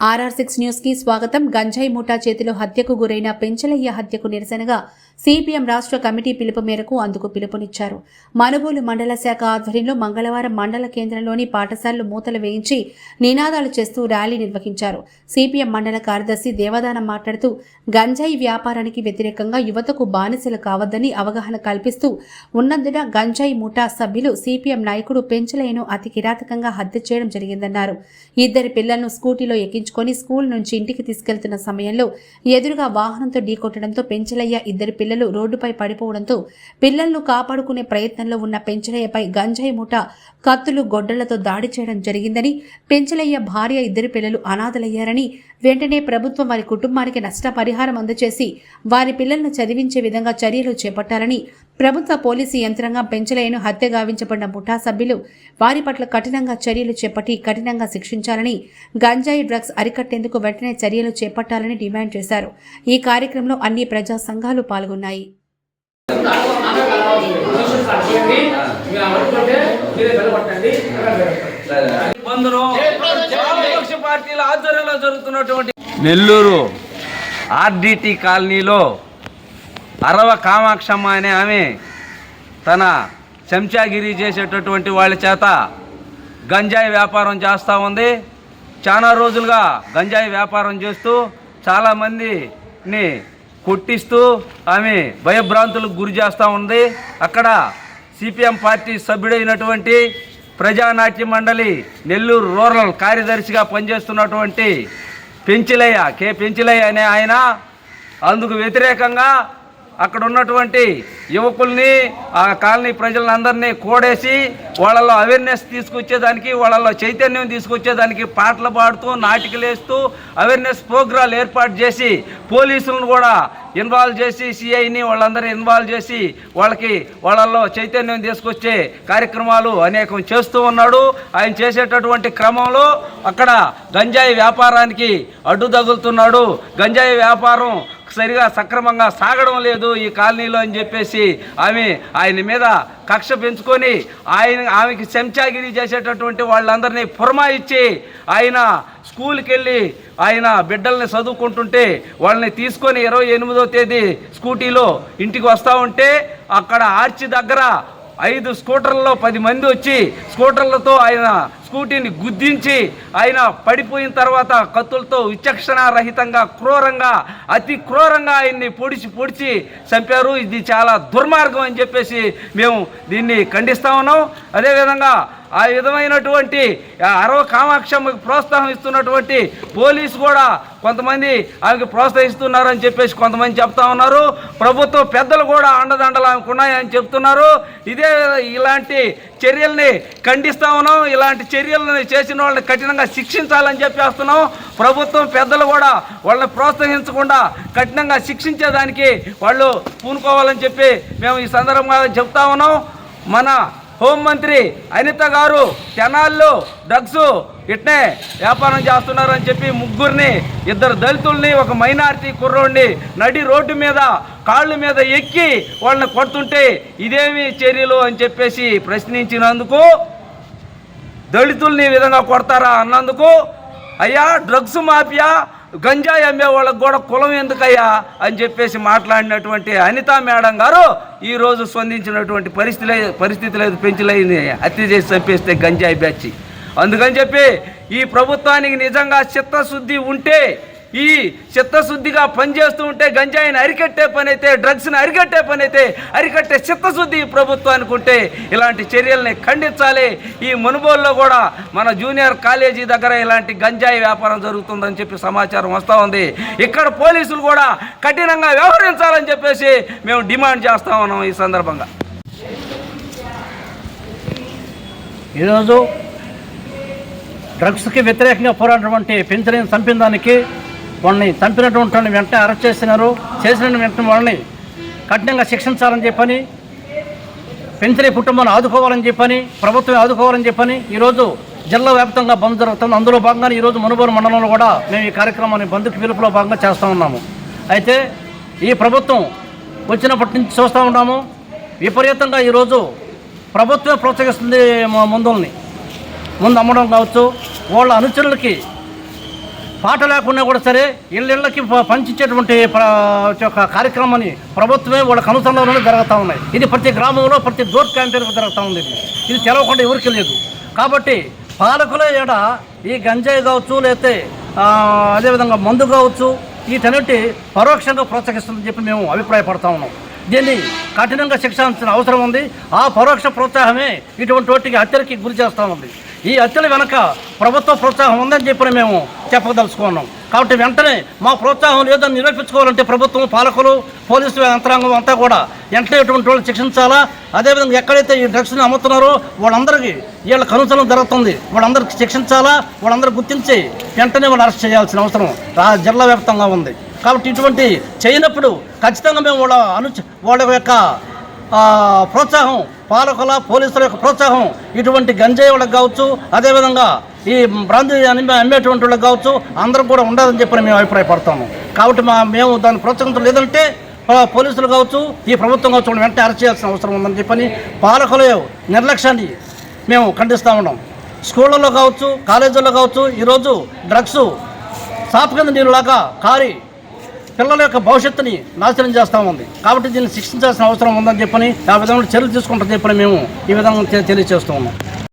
RR six న్యూస్కి స్వాగతం. గంజాయి ముఠా చేతిలో హత్యకు గురైన పెంచలయ్య హత్యకు నిరసనగా సిపిఎం రాష్ట్ర కమిటీ పిలుపు మేరకు అందుకు పిలుపునిచ్చారు. మనుబోలు మండల శాఖ ఆధ్వర్యంలో మంగళవారం మండల కేంద్రంలోని పాఠశాలలు మూతలు వేయించి నినాదాలు చేస్తూ ర్యాలీ నిర్వహించారు. సిపిఎం మండల కార్యదర్శి దేవదానం మాట్లాడుతూ గంజాయి వ్యాపారానికి వ్యతిరేకంగా యువతకు బానిసలు కావద్దని అవగాహన కల్పిస్తూ ఉన్నందున గంజాయి ముఠా సభ్యులు సిపిఎం నాయకుడు పెంచలయ్యను అతి కిరాతకంగా హత్య చేయడం జరిగిందన్నారు. ఇద్దరి పిల్లలను స్కూటీలో ఎక్కించుకొని స్కూల్ నుంచి ఇంటికి తీసుకెళ్తున్న సమయంలో ఎదురుగా వాహనంతో ఢీకొట్టడంతో పెంచలయ్య ఇద్దరి పిల్లలు రోడ్డుపై పడిపోవడంతో పిల్లలను కాపాడుకునే ప్రయత్నంలో ఉన్న పెంచలయ్యపై గంజాయి ముఠ కత్తులు గొడ్డలతో దాడి చేయడం జరిగిందని పెంచలయ్య భార్య ఇద్దరు పిల్లలు అనాథలయ్యారని వెంటనే ప్రభుత్వం వారి కుటుంబానికి నష్టపరిహారం అందజేసి వారి పిల్లలను చదివించే విధంగా చర్యలు చేపట్టాలని ప్రభుత్వ పోలీసు యంత్రాంగం పెంచలేను హత్య గావించబడిన ముఠా సభ్యులు వారి పట్ల కఠినంగా చర్యలు చేపట్టి కఠినంగా శిక్షించాలని గంజాయి డ్రగ్స్ అరికట్టేందుకు వెంటనే చర్యలు చేపట్టాలని డిమాండ్ చేశారు. ఈ కార్యక్రమంలో అన్ని ప్రజా సంఘాలు పాల్గొన్నాయి. నెల్లూరు ఆర్డిటి కాలనీలో అరవ కామాక్షమ్మ అనే ఆమె తన చెంచాగిరి చేసేటటువంటి వాళ్ళ చేత గంజాయి వ్యాపారం చేస్తూ ఉంది. చాలా రోజులుగా గంజాయి వ్యాపారం చేస్తూ చాలామందిని కొట్టిస్తూ ఆమె భయభ్రాంతులకు గురి చేస్తూ ఉంది. అక్కడ సిపిఎం పార్టీ సభ్యుడైనటువంటి ప్రజానాట్య మండలి నెల్లూరు రూరల్ కార్యదర్శిగా పనిచేస్తున్నటువంటి పెంచిలయ్య కే పెంచిలయ్య అనే ఆయన. అందుకు వ్యతిరేకంగా అక్కడ ఉన్నటువంటి యువకుల్ని ఆ కాలనీ ప్రజలందరినీ కూడేసి వాళ్ళలో అవేర్నెస్ తీసుకొచ్చేదానికి వాళ్ళలో చైతన్యం తీసుకొచ్చేదానికి పాటలు పాడుతూ నాటికలు వేస్తూ అవేర్నెస్ ప్రోగ్రాలు ఏర్పాటు చేసి పోలీసులను కూడా ఇన్వాల్వ్ చేసి సిఐని వాళ్ళందరినీ ఇన్వాల్వ్ చేసి వాళ్ళకి వాళ్ళల్లో చైతన్యం తీసుకొచ్చే కార్యక్రమాలు అనేకం చేస్తూ ఉన్నాడు. ఆయన చేసేటటువంటి క్రమంలో అక్కడ గంజాయి వ్యాపారానికి అడ్డు తగులుతున్నాడు గంజాయి వ్యాపారం సరిగా సక్రమంగా సాగడం లేదు ఈ కాలనీలో అని చెప్పేసి ఆమె ఆయన మీద కక్ష పెంచుకొని ఆయన ఆమెకి చెంచాగిరి చేసేటటువంటి వాళ్ళందరినీ పురమాయిచ్చి ఆయన స్కూల్కి వెళ్ళి ఆయన బిడ్డల్ని చదువుకుంటుంటే వాళ్ళని తీసుకొని ఇరవై ఎనిమిదో తేదీ స్కూటీలో ఇంటికి వస్తూ ఉంటే అక్కడ ఆర్చి దగ్గర ఐదు స్కూటర్లలో పది మంది వచ్చి స్కూటర్లతో ఆయన స్కూటీని గుద్దించి ఆయన పడిపోయిన తర్వాత కత్తులతో విచక్షణ రహితంగా క్రూరంగా అతి క్రూరంగా ఆయన్ని పొడిచి పొడిచి చంపారు. ఇది చాలా దుర్మార్గం అని చెప్పేసి మేము దీన్ని ఖండిస్తా ఉన్నాం. అదేవిధంగా ఆ విధమైనటువంటి అరవ కామాక్షమ్మకి ప్రోత్సాహం ఇస్తున్నటువంటి పోలీసు కూడా కొంతమంది ఆమెకి ప్రోత్సహిస్తున్నారని చెప్పేసి కొంతమంది చెప్తా ఉన్నారు. ప్రభుత్వ పెద్దలు కూడా అండదండలు ఆమెకు ఉన్నాయని చెప్తున్నారు. ఇదే ఇలాంటి చర్యల్ని ఖండిస్తా ఉన్నాం. ఇలాంటి చర్యలను చేసిన వాళ్ళని కఠినంగా శిక్షించాలని చెప్పేస్తున్నాం. ప్రభుత్వం పెద్దలు కూడా వాళ్ళని ప్రోత్సహించకుండా కఠినంగా శిక్షించేదానికి వాళ్ళు పూనుకోవాలని చెప్పి మేము ఈ సందర్భంగా చెప్తా ఉన్నాం. మన హోంమంత్రి అనిత గారు తెనాల్లో డ్రగ్స్ ఇట్నే వ్యాపారం చేస్తున్నారని చెప్పి ముగ్గురిని ఇద్దరు దళితుల్ని ఒక మైనారిటీ కుర్రోడిని నడి రోడ్డు మీద కాళ్ళ మీద ఎక్కి వాళ్ళని కొడుతుంటే ఇదేమి చర్యలు అని చెప్పేసి ప్రశ్నించినందుకు దళితుల్ని ఈ విధంగా కొడతారా అన్నందుకు అయ్యా డ్రగ్స్ మాఫియా గంజాయి అమ్మే వాళ్ళకు కూడా కులం ఎందుకయ్యా అని చెప్పేసి మాట్లాడినటువంటి అనితా మేడం గారు ఈరోజు స్పందించినటువంటి పరిస్థితి పరిస్థితులు అయితే పెంచులైంది హత్య చేసి చంపేస్తే గంజాయి బ్యాచి. అందుకని చెప్పి ఈ ప్రభుత్వానికి నిజంగా చిత్తశుద్ధి ఉంటే ఈ చిత్తశుద్ధిగా పనిచేస్తూ ఉంటే గంజాయిని అరికట్టే పని అయితే డ్రగ్స్ని అరికట్టే పని అయితే అరికట్టే చిత్తశుద్ధి ప్రభుత్వానికి ఉంటే ఇలాంటి చర్యల్ని ఖండించాలి. ఈ మునుబోల్లో కూడా మన జూనియర్ కాలేజీ దగ్గర ఇలాంటి గంజాయి వ్యాపారం జరుగుతుందని చెప్పి సమాచారం వస్తూ ఉంది. ఇక్కడ పోలీసులు కూడా కఠినంగా వ్యవహరించాలని చెప్పేసి మేము డిమాండ్ చేస్తా ఉన్నాం ఈ సందర్భంగా. ఈరోజు డ్రగ్స్కి వ్యతిరేకంగా పోరాడినటువంటి పెంచలేని చంపిన దానికి వాళ్ళని చంపినటువంటి వెంటనే అరెస్ట్ చేసినారు. చేసిన వెంటనే వాళ్ళని కఠినంగా శిక్షించాలని చెప్పని పెంచిన కుటుంబాన్ని ఆదుకోవాలని చెప్పని ప్రభుత్వం ఆదుకోవాలని చెప్పని ఈరోజు జిల్లా వ్యాప్తంగా బంద్ జరుగుతుంది. అందులో భాగంగా ఈరోజు మనుబోరు మండలంలో కూడా మేము ఈ కార్యక్రమాన్ని బంధుకు పిలుపులో భాగంగా చేస్తూ ఉన్నాము. అయితే ఈ ప్రభుత్వం వచ్చినప్పటి నుంచి చూస్తూ ఉన్నాము. విపరీతంగా ఈరోజు ప్రభుత్వమే ప్రోత్సహిస్తుంది మ- మందుల్ని. ముందు అమ్మడం కావచ్చు వాళ్ళ అనుచరులకి పాట లేకుండా కూడా సరే ఇళ్ళకి పంచించేటువంటి కార్యక్రమాన్ని ప్రభుత్వమే వాళ్ళ అనుసంధానంలో జరుగుతూ ఉన్నాయి. ఇది ప్రతి గ్రామంలో ప్రతి డోర్ క్యాంపెయిన్ జరుగుతూ ఉంది. ఇది. తెలవకుండా ఎవరికి లేదు. కాబట్టి పాలకుల ఏడ ఈ గంజాయి కావచ్చు లేకపోతే అదేవిధంగా మందు కావచ్చు వీటన్నిటి పరోక్షంగా ప్రోత్సహిస్తుందని చెప్పి మేము అభిప్రాయపడతా ఉన్నాం. దీన్ని కఠినంగా శిక్షించాల్సిన అవసరం ఉంది. ఆ పరోక్ష ప్రోత్సాహమే ఇటువంటి వాటికి హత్యలకి గురి చేస్తూ ఉంది. ఈ హత్యల వెనక ప్రభుత్వ ప్రోత్సాహం ఉందని చెప్పి మేము చెప్పదలుచుకున్నాం. కాబట్టి వెంటనే మా ప్రోత్సాహం లేదని నిరూపించుకోవాలంటే ప్రభుత్వం పాలకులు పోలీసు యంత్రాంగం అంతా కూడా వెంటనే ఇటువంటి వాళ్ళు శిక్షించాలా? అదేవిధంగా ఎక్కడైతే ఈ డ్రగ్స్ని అమ్ముతున్నారో వాళ్ళందరికీ వీళ్ళ కనుసలం జరుగుతుంది. వాళ్ళందరికీ శిక్షించాలా? వాళ్ళందరూ గుర్తించి వెంటనే వాళ్ళు అరెస్ట్ చేయాల్సిన అవసరం రా జిల్లా వ్యాప్తంగా ఉంది. కాబట్టి ఇటువంటి చేయనప్పుడు ఖచ్చితంగా మేము వాళ్ళ అను వాళ్ళ యొక్క ప్రోత్సాహం పాలకుల పోలీసుల యొక్క ప్రోత్సాహం ఇటువంటి గంజాయి వాళ్ళకి కావచ్చు అదేవిధంగా ఈ బ్రాంతి అమ్మేటువంటి వాళ్ళకి కావచ్చు అందరం కూడా ఉండదని చెప్పి మేము అభిప్రాయపడతాము. కాబట్టి మా మేము దాన్ని ప్రోత్సహించడం లేదంటే పోలీసులు కావచ్చు ఈ ప్రభుత్వం కావచ్చు వెంటనే అరెస్ట్ చేయాల్సిన అవసరం ఉందని చెప్పని పాలకుల నిర్లక్ష్యాన్ని మేము ఖండిస్తూ ఉన్నాం. స్కూళ్ళల్లో కావచ్చు కాలేజీల్లో కావచ్చు ఈరోజు డ్రగ్స్ సాపు కింద నీరులాగా కారి పిల్లల యొక్క భవిష్యత్తుని నాశనం చేస్తూ ఉంది. కాబట్టి దీన్ని శిక్షించాల్సిన అవసరం ఉందని చెప్పని ఆ విధంగా చర్యలు తీసుకుంటారని చెప్పని మేము ఈ విధంగా తెలియజేస్తూ ఉన్నాం.